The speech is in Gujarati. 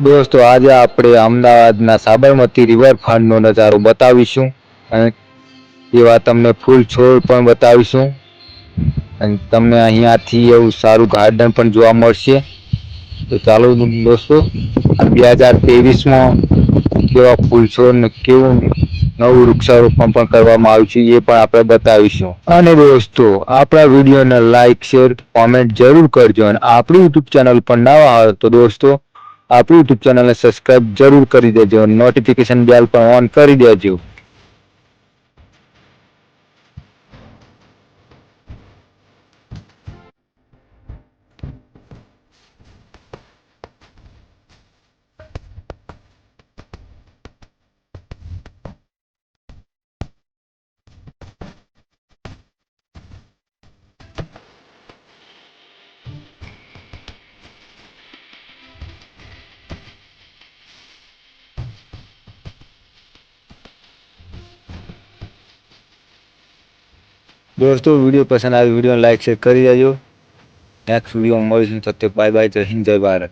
દોસ્તો, આજે આપણે અમદાવાદના સાબરમતી રિવરફ્રન્ટનો નજારો બતાવીશું અને એવા તમને ફૂલ છોડ પણ બતાવીશું. અને તમને અહીંયાથી એવું સારું ગાર્ડન પણ જોવા મળશે. તો ચાલો દોસ્તો બે હજાર ત્રેવીસમાં કેવા ફૂલ છોડ ને કેવું નવું વૃક્ષારોપણ પણ કરવામાં આવ્યું છે, એ પણ આપણે બતાવીશું. અને દોસ્તો, આપણા વિડીયોને લાઈક શેર કોમેન્ટ જરૂર કરજો અને આપણી યુટ્યુબ ચેનલ પર નવા હોય તો દોસ્તો આપણી યુટ્યુબ ચેનલને સબસ્ક્રાઇબ જરૂર કરી દેજો. નોટિફિકેશન બેલ પણ ઓન કરી દેજો. દોસ્તો, વીડિયો પસંદ આવે વીડિયો લાઈક શેર કરી દેજો. નેક્સ્ટ વીડિયો મળીશું. તો બાય બાય જય હિન્દ, જય ભારત.